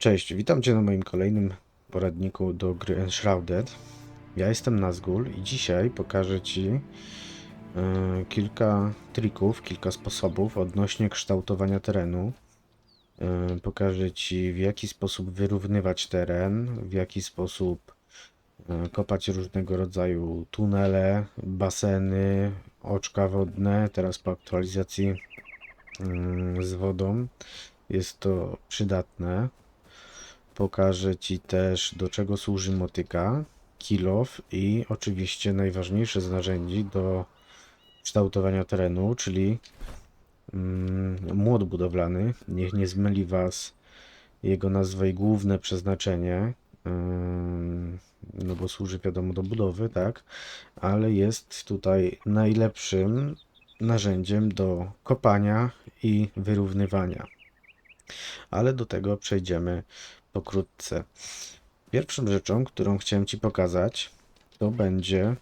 Cześć, witam Cię na moim kolejnym poradniku do gry Enshrouded. Ja jestem Nazgul i dzisiaj pokażę Ci e, kilka trików, kilka sposobów odnośnie kształtowania terenu. E, pokażę Ci w jaki sposób wyrównywać teren, w jaki sposób e, kopać różnego rodzaju tunele, baseny, oczka wodne. Teraz po aktualizacji mm, z wodą jest to przydatne. Pokażę Ci też do czego służy motyka, kilof i oczywiście najważniejsze z narzędzi do kształtowania terenu, czyli mm, młot budowlany. Niech nie zmyli Was jego nazwa i główne przeznaczenie, ym, no bo służy wiadomo do budowy, tak, ale jest tutaj najlepszym narzędziem do kopania i wyrównywania. Ale do tego przejdziemy pokrótce. Pierwszą rzeczą, którą chciałem Ci pokazać, to będzie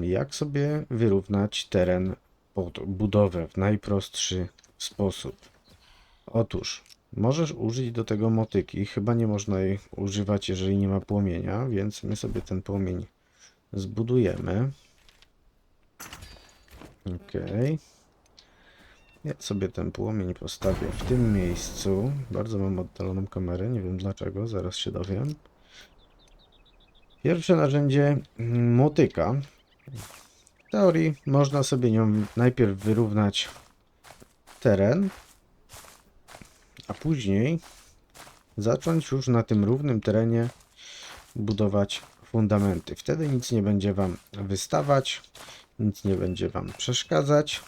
jak sobie wyrównać teren pod budowę w najprostszy sposób. Otóż możesz użyć do tego motyki. Chyba nie można jej używać, jeżeli nie ma płomienia, więc my sobie ten płomień zbudujemy. Okej. Ja sobie ten płomień postawię w tym miejscu. Bardzo mam oddaloną kamerę, nie wiem dlaczego, zaraz się dowiem. Pierwsze narzędzie mm, motyka. W teorii można sobie nią najpierw wyrównać teren, a później zacząć już na tym równym terenie budować fundamenty. Wtedy nic nie będzie Wam wystawać, nic nie będzie Wam przeszkadzać.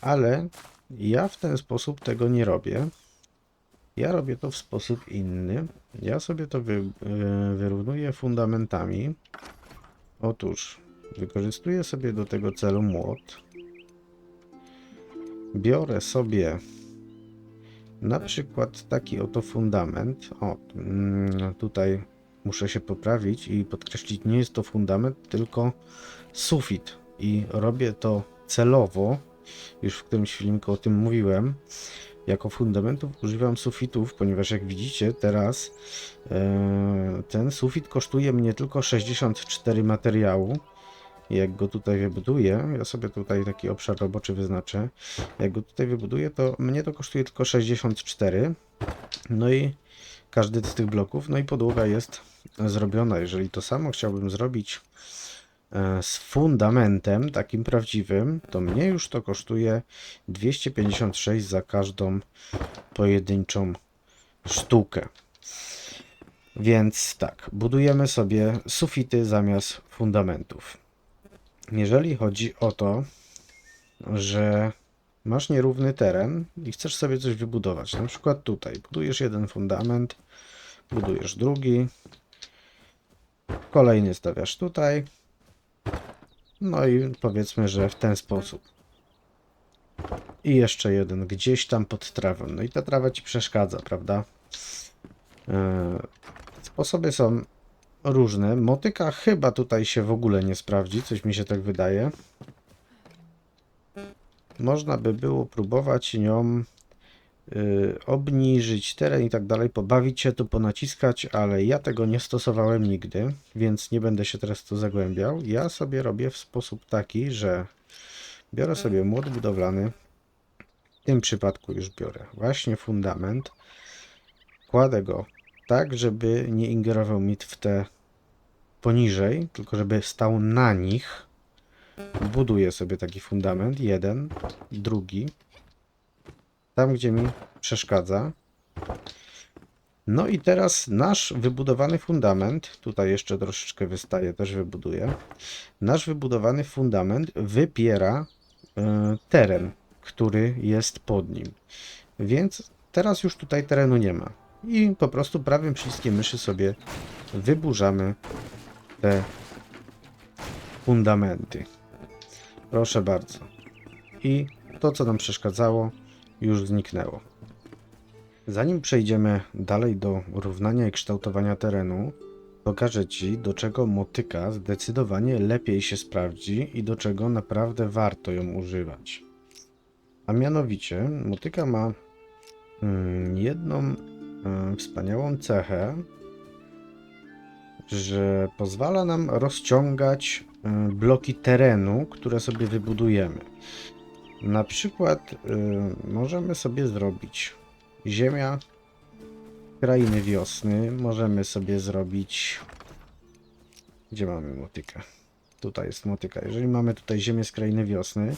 Ale ja w ten sposób tego nie robię. Ja robię to w sposób inny. Ja sobie to wy, e, wyrównuję fundamentami. Otóż wykorzystuję sobie do tego celu młot. Biorę sobie na przykład taki oto fundament. O, mm, tutaj muszę się poprawić i podkreślić, nie jest to fundament, tylko sufit. I robię to celowo, już w którymś filmiku o tym mówiłem. Jako fundamentów używam sufitów, ponieważ jak widzicie teraz e, ten sufit kosztuje mnie tylko 64 materiału. Jak go tutaj wybuduję, ja sobie tutaj taki obszar roboczy wyznaczę. Jak go tutaj wybuduję, to mnie to kosztuje tylko 64. No i każdy z tych bloków, no i podłoga jest zrobiona. Jeżeli to samo chciałbym zrobić z fundamentem takim prawdziwym, to mnie już to kosztuje 256 za każdą pojedynczą sztukę. Więc tak, budujemy sobie sufity zamiast fundamentów. Jeżeli chodzi o to, że masz nierówny teren i chcesz sobie coś wybudować, na przykład tutaj budujesz jeden fundament, budujesz drugi, kolejny stawiasz tutaj, no i powiedzmy, że w ten sposób. I jeszcze jeden gdzieś tam pod trawą. No i ta trawa ci przeszkadza, prawda? E, Sposoby są różne. Motyka chyba tutaj się w ogóle nie sprawdzi, coś mi się tak wydaje. Można by było próbować nią obniżyć teren i tak dalej, pobawić się tu, ponaciskać, ale ja tego nie stosowałem nigdy, więc nie będę się teraz tu zagłębiał. Ja sobie robię w sposób taki, że biorę sobie młot budowlany, w tym przypadku już biorę właśnie fundament, kładę go tak, żeby nie ingerował mi w te poniżej, tylko żeby stał na nich. Buduję sobie taki fundament, jeden, drugi, tam gdzie mi przeszkadza. No i teraz nasz wybudowany fundament, tutaj jeszcze troszeczkę wystaje, też wybuduję. Nasz wybudowany fundament wypiera e, teren, który jest pod nim. Więc teraz już tutaj terenu nie ma. I po prostu prawym przyciskiem myszy sobie wyburzamy te fundamenty. Proszę bardzo. I to, co nam przeszkadzało, już zniknęło. Zanim przejdziemy dalej do równania i kształtowania terenu, pokażę Ci, do czego motyka zdecydowanie lepiej się sprawdzi i do czego naprawdę warto ją używać. A mianowicie, motyka ma mm, jedną e, wspaniałą cechę, że pozwala nam rozciągać e, bloki terenu, które sobie wybudujemy. Na przykład e, możemy sobie zrobić ziemia krainy wiosny, możemy sobie zrobić gdzie mamy motykę? Tutaj jest motyka. Jeżeli mamy tutaj ziemię z krainy wiosny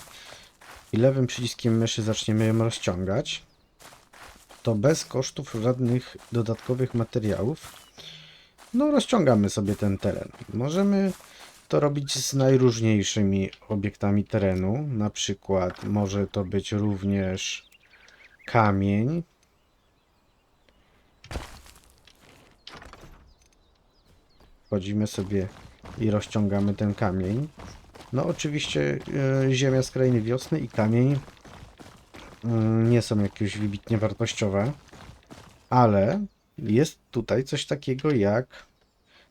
i lewym przyciskiem myszy zaczniemy ją rozciągać, to bez kosztów żadnych dodatkowych materiałów, no rozciągamy sobie ten teren. Możemy to robić z najróżniejszymi obiektami terenu. Na przykład może to być również kamień. Wchodzimy sobie i rozciągamy ten kamień. No oczywiście e, ziemia z krainy wiosny i kamień mm, nie są jakieś wybitnie wartościowe, ale jest tutaj coś takiego jak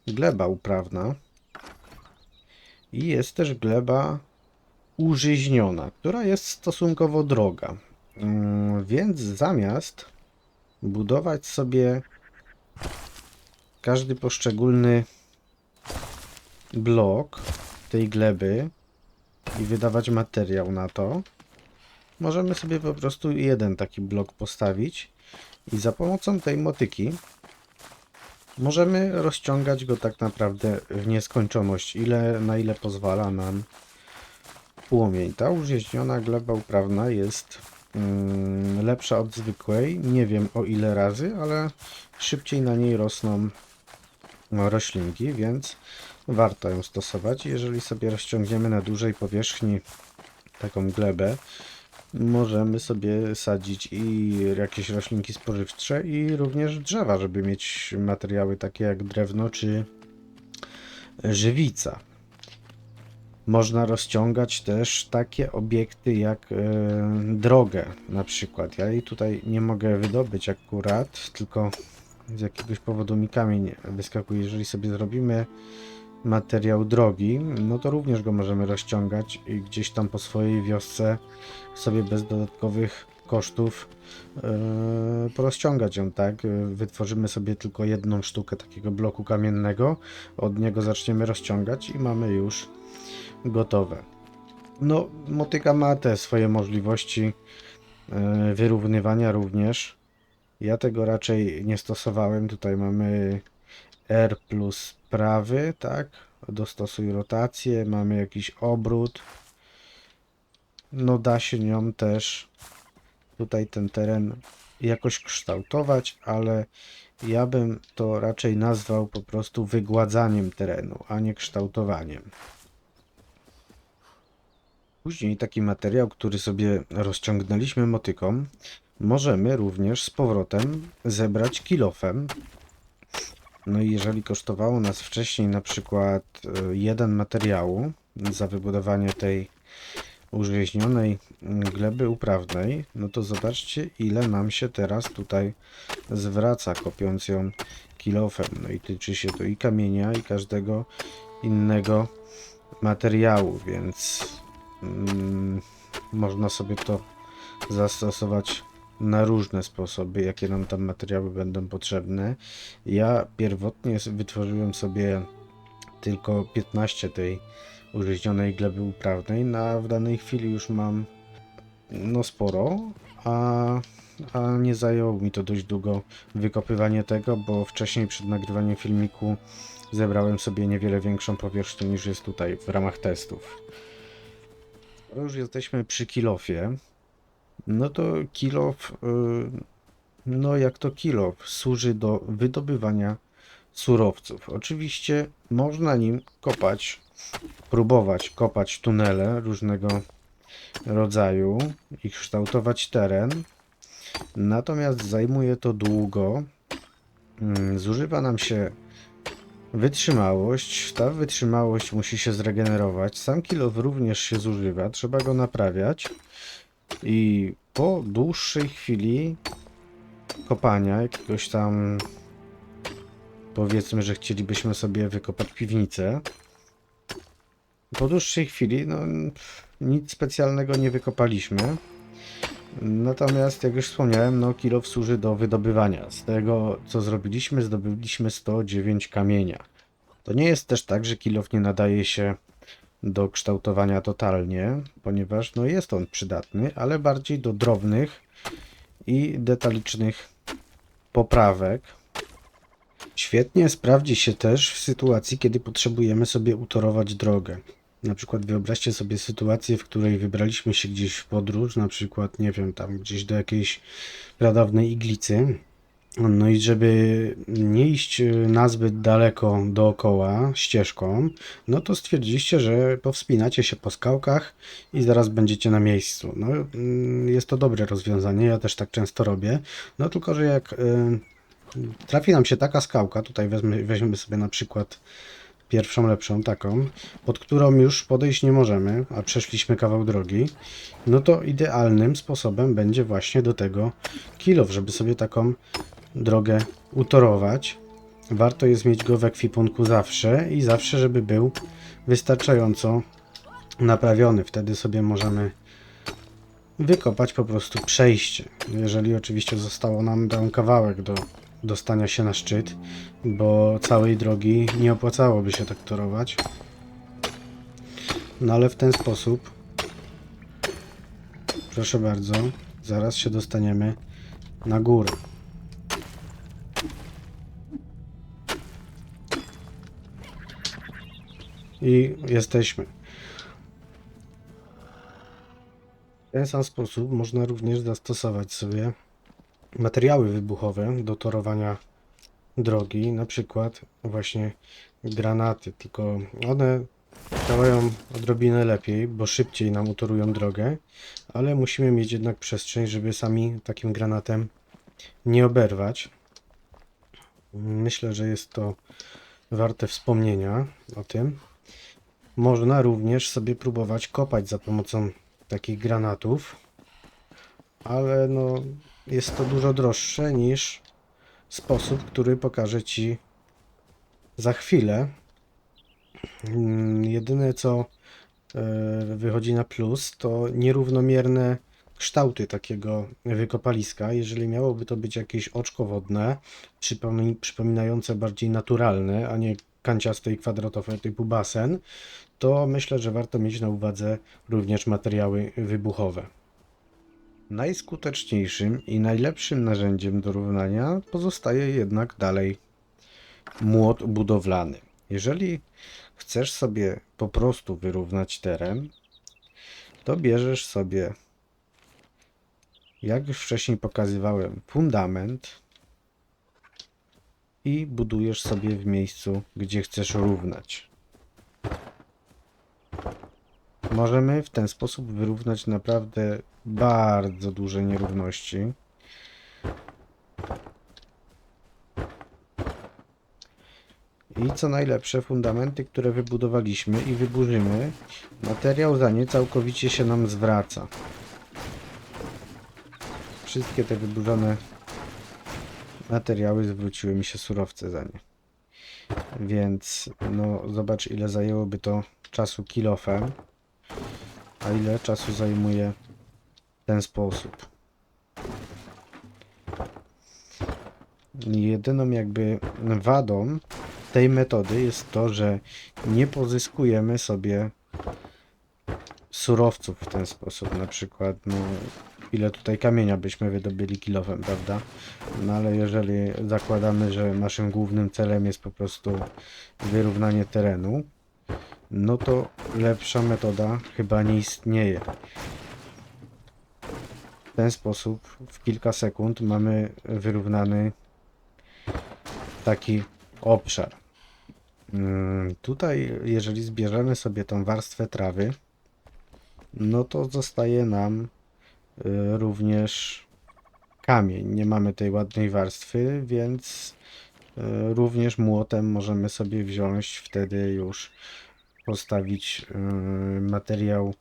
gleba uprawna i jest też gleba użyźniona, która jest stosunkowo droga. Mm, Więc zamiast budować sobie każdy poszczególny blok tej gleby i wydawać materiał na to, możemy sobie po prostu jeden taki blok postawić i za pomocą tej motyki możemy rozciągać go tak naprawdę w nieskończoność, ile, na ile pozwala nam płomień. Ta użyźniona gleba uprawna jest mm, lepsza od zwykłej, nie wiem o ile razy, ale szybciej na niej rosną no, roślinki, więc warto ją stosować. Jeżeli sobie rozciągniemy na dużej powierzchni taką glebę, możemy sobie sadzić i jakieś roślinki spożywcze i również drzewa, żeby mieć materiały takie jak drewno czy żywica. Można rozciągać też takie obiekty jak e, drogę na przykład. Ja jej tutaj nie mogę wydobyć akurat, tylko z jakiegoś powodu mi kamień wyskakuje. Jeżeli sobie zrobimy materiał drogi, no to również go możemy rozciągać i gdzieś tam po swojej wiosce sobie bez dodatkowych kosztów yy, porozciągać ją, tak? Wytworzymy sobie tylko jedną sztukę takiego bloku kamiennego, od niego zaczniemy rozciągać i mamy już gotowe. No, motyka ma te swoje możliwości yy, wyrównywania również. Ja tego raczej nie stosowałem. Tutaj mamy R plus prawy, tak? Dostosuj rotację, mamy jakiś obrót. No da się nią też tutaj ten teren jakoś kształtować, ale ja bym to raczej nazwał po prostu wygładzaniem terenu, a nie kształtowaniem. Później taki materiał, który sobie rozciągnęliśmy motyką, możemy również z powrotem zebrać kilofem. No i jeżeli kosztowało nas wcześniej na przykład e, jeden materiału za wybudowanie tej użyźnionej gleby uprawnej, no to zobaczcie ile nam się teraz tutaj zwraca kopiąc ją kilofem. No i tyczy się to i kamienia i każdego innego materiału, więc mm, można sobie to zastosować na różne sposoby, jakie nam tam materiały będą potrzebne. Ja pierwotnie wytworzyłem sobie tylko 15 tej użyźnionej gleby uprawnej, na w danej chwili już mam no sporo, a, a nie zajęło mi to dość długo wykopywanie tego, bo wcześniej przed nagrywaniem filmiku zebrałem sobie niewiele większą powierzchnię niż jest tutaj w ramach testów. Już jesteśmy przy kilofie, no to kilof, y, no jak to kilof, służy do wydobywania surowców. Oczywiście można nim kopać, próbować kopać tunele różnego rodzaju i kształtować teren. Natomiast zajmuje to długo. Mm, Zużywa nam się wytrzymałość. Ta wytrzymałość musi się zregenerować. Sam kilof również się zużywa, trzeba go naprawiać. I po dłuższej chwili kopania jakiegoś tam powiedzmy, że chcielibyśmy sobie wykopać piwnicę. Po dłuższej chwili, no nic specjalnego nie wykopaliśmy. Natomiast, jak już wspomniałem, no kilof służy do wydobywania. Z tego, co zrobiliśmy, zdobyliśmy 109 kamienia. To nie jest też tak, że kilof nie nadaje się do kształtowania totalnie, ponieważ no, jest on przydatny, ale bardziej do drobnych i detalicznych poprawek. Świetnie sprawdzi się też w sytuacji, kiedy potrzebujemy sobie utorować drogę. Na przykład wyobraźcie sobie sytuację, w której wybraliśmy się gdzieś w podróż, na przykład, nie wiem, tam gdzieś do jakiejś pradawnej iglicy. No i żeby nie iść y, nazbyt daleko dookoła ścieżką, no to stwierdziliście, że powspinacie się po skałkach i zaraz będziecie na miejscu. No, mm, jest to dobre rozwiązanie, ja też tak często robię. No tylko, że jak y, trafi nam się taka skałka, tutaj wezmy, weźmiemy sobie na przykład pierwszą lepszą taką, pod którą już podejść nie możemy, a przeszliśmy kawał drogi, no to idealnym sposobem będzie właśnie do tego kilof, żeby sobie taką drogę utorować. Warto jest mieć go w ekwipunku zawsze i zawsze, żeby był wystarczająco naprawiony. Wtedy sobie możemy wykopać po prostu przejście. Jeżeli oczywiście zostało nam tam kawałek do dostania się na szczyt, bo całej drogi nie opłacałoby się tak torować. No ale w ten sposób, proszę bardzo, zaraz się dostaniemy na górę. I jesteśmy. W ten sam sposób można również zastosować sobie materiały wybuchowe do torowania drogi, na przykład właśnie granaty, tylko one działają odrobinę lepiej, bo szybciej nam utorują drogę, ale musimy mieć jednak przestrzeń, żeby sami takim granatem nie oberwać. Myślę, że jest to warte wspomnienia o tym. Można również sobie próbować kopać za pomocą takich granatów, ale no jest to dużo droższe niż sposób, który pokażę Ci za chwilę. Mm, Jedyne co e, wychodzi na plus to nierównomierne kształty takiego wykopaliska. Jeżeli miałoby to być jakieś oczko wodne, przypomi- przypominające bardziej naturalne, a nie kanciaste i kwadratowe typu basen, to myślę, że warto mieć na uwadze również materiały wybuchowe. Najskuteczniejszym i najlepszym narzędziem do równania pozostaje jednak dalej młot budowlany. Jeżeli chcesz sobie po prostu wyrównać teren, to bierzesz sobie, jak już wcześniej pokazywałem, fundament i budujesz sobie w miejscu, gdzie chcesz równać. Możemy w ten sposób wyrównać naprawdę bardzo duże nierówności. I co najlepsze, fundamenty, które wybudowaliśmy i wyburzymy, materiał za nie całkowicie się nam zwraca. Wszystkie te wyburzone materiały zwróciły mi się surowce za nie. Więc no zobacz ile zajęłoby to czasu kilofem, a ile czasu zajmuje ten sposób. Jedyną jakby wadą tej metody jest to, że nie pozyskujemy sobie surowców w ten sposób. Na przykład, no, ile tutaj kamienia byśmy wydobyli kilowem, prawda? No ale jeżeli zakładamy, że naszym głównym celem jest po prostu wyrównanie terenu, no to lepsza metoda chyba nie istnieje. W ten sposób w kilka sekund mamy wyrównany taki obszar. Mm, Tutaj, jeżeli zbierzemy sobie tą warstwę trawy, no to zostaje nam y, również kamień. Nie mamy tej ładnej warstwy, więc y, również młotem możemy sobie wziąć wtedy już postawić y, materiał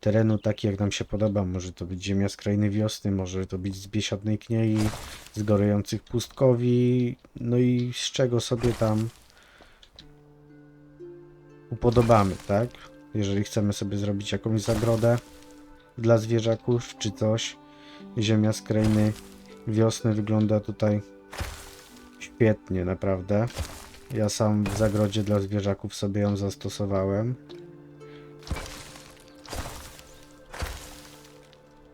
terenu taki jak nam się podoba. Może to być ziemia z krainy wiosny, może to być z biesiadnej kniei, z gorejących pustkowi, no i z czego sobie tam upodobamy, tak? Jeżeli chcemy sobie zrobić jakąś zagrodę dla zwierzaków czy coś, ziemia z krainy wiosny wygląda tutaj świetnie, naprawdę. Ja sam w zagrodzie dla zwierzaków sobie ją zastosowałem.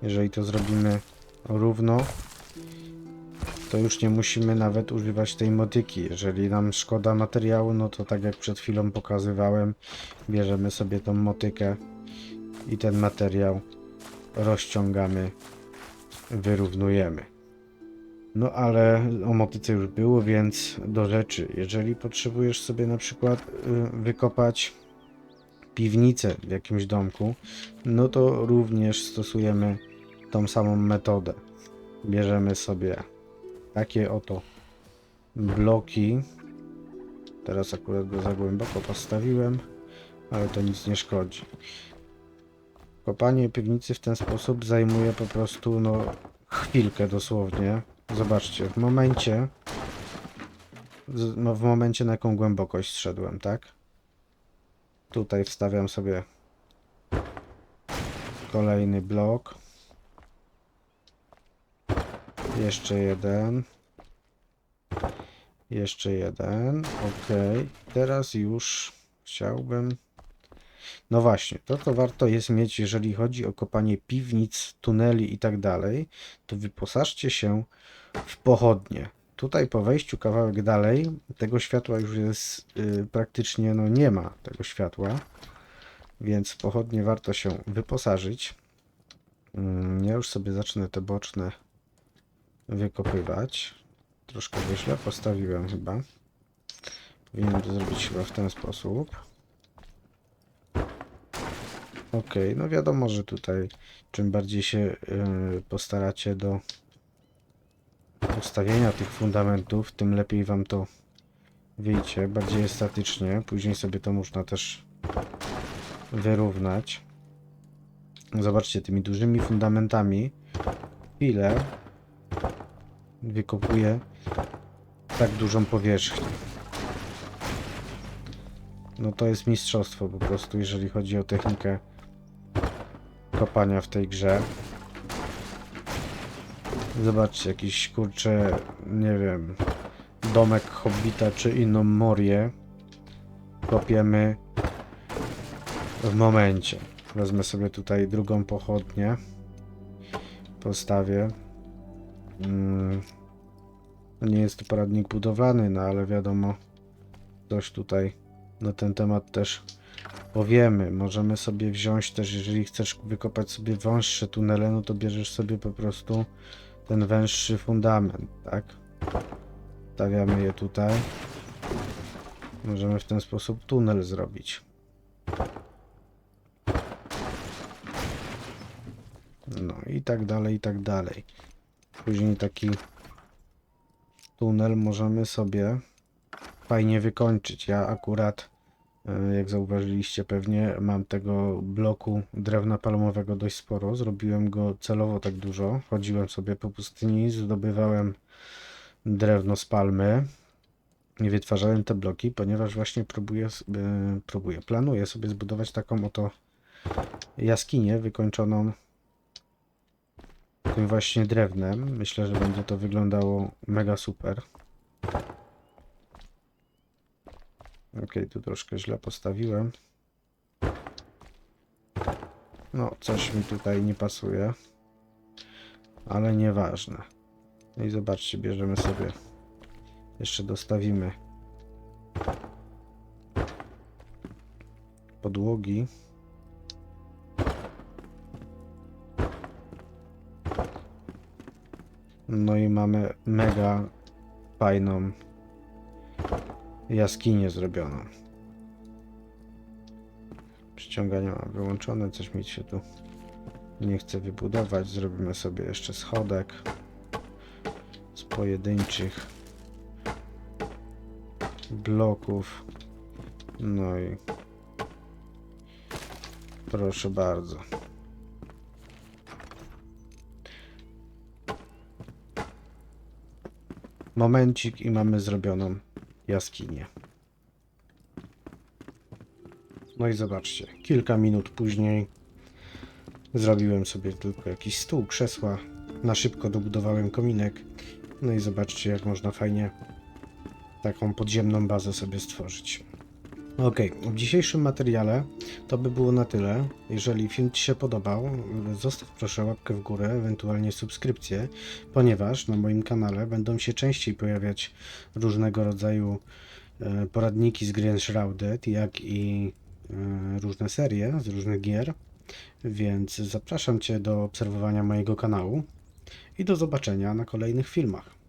Jeżeli to zrobimy równo, to już nie musimy nawet używać tej motyki. Jeżeli nam szkoda materiału, no to tak jak przed chwilą pokazywałem, bierzemy sobie tą motykę i ten materiał rozciągamy, wyrównujemy. No ale o motyce już było, więc do rzeczy. Jeżeli potrzebujesz sobie na przykład y, wykopać piwnicę w jakimś domku, no to również stosujemy tą samą metodę. Bierzemy sobie takie oto bloki. Teraz akurat go za głęboko postawiłem, ale to nic nie szkodzi. Kopanie piwnicy w ten sposób zajmuje po prostu no chwilkę dosłownie. Zobaczcie, w momencie no, w momencie na jaką głębokość zszedłem, tak? Tutaj wstawiam sobie kolejny blok. Jeszcze jeden. Jeszcze jeden. Ok. Teraz już chciałbym. No właśnie, to co warto jest mieć, jeżeli chodzi o kopanie piwnic, tuneli i tak dalej, to wyposażcie się w pochodnie. Tutaj po wejściu kawałek dalej, tego światła już jest y, praktycznie, no nie ma tego światła, więc pochodnie warto się wyposażyć. Mm, Ja już sobie zacznę te boczne wykopywać. Troszkę źle postawiłem chyba. Powinienem to zrobić chyba w ten sposób. Ok, no wiadomo, że tutaj czym bardziej się y, postaracie do ustawienia tych fundamentów, tym lepiej wam to wyjdzie, bardziej estatycznie. Później sobie to można też wyrównać. Zobaczcie, tymi dużymi fundamentami ile wykopuje tak dużą powierzchnię. No to jest mistrzostwo po prostu, jeżeli chodzi o technikę kopania w tej grze. Zobaczcie, jakiś kurczę, nie wiem, domek hobbita czy inną morię kopiemy w momencie. Wezmę sobie tutaj drugą pochodnię. Postawię. Mm, Nie jest to poradnik budowlany, no ale wiadomo, coś tutaj na ten temat też powiemy. Możemy sobie wziąć też, jeżeli chcesz wykopać sobie wąższe tunele, no to bierzesz sobie po prostu ten węższy fundament, tak? Stawiamy je tutaj. Możemy w ten sposób tunel zrobić. No i tak dalej, i tak dalej. Później taki tunel możemy sobie fajnie wykończyć. Ja akurat, jak zauważyliście pewnie, mam tego bloku drewna palmowego dość sporo. Zrobiłem go celowo tak dużo. Chodziłem sobie po pustyni, zdobywałem drewno z palmy i wytwarzałem te bloki, ponieważ właśnie próbuję, e, próbuję, planuję sobie zbudować taką oto jaskinię wykończoną tym właśnie drewnem. Myślę, że będzie to wyglądało mega super. Ok, tu troszkę źle postawiłem. No, coś mi tutaj nie pasuje. Ale nieważne. No i zobaczcie, bierzemy sobie. Jeszcze dostawimy podłogi. No i mamy mega fajną jaskinię zrobioną. Przyciąganie mam wyłączone, coś mi się tu nie chce wybudować. Zrobimy sobie jeszcze schodek z pojedynczych bloków. No i proszę bardzo. Momencik i mamy zrobioną jaskinię. No i zobaczcie, kilka minut później zrobiłem sobie tylko jakiś stół, krzesła na szybko dobudowałem kominek. No i zobaczcie, jak można fajnie taką podziemną bazę sobie stworzyć. Ok, w dzisiejszym materiale to by było na tyle. Jeżeli film Ci się podobał, zostaw proszę łapkę w górę, ewentualnie subskrypcję, ponieważ na moim kanale będą się częściej pojawiać różnego rodzaju e, poradniki z gry Enshrouded, jak i e, różne serie z różnych gier. Więc zapraszam Cię do obserwowania mojego kanału i do zobaczenia na kolejnych filmach.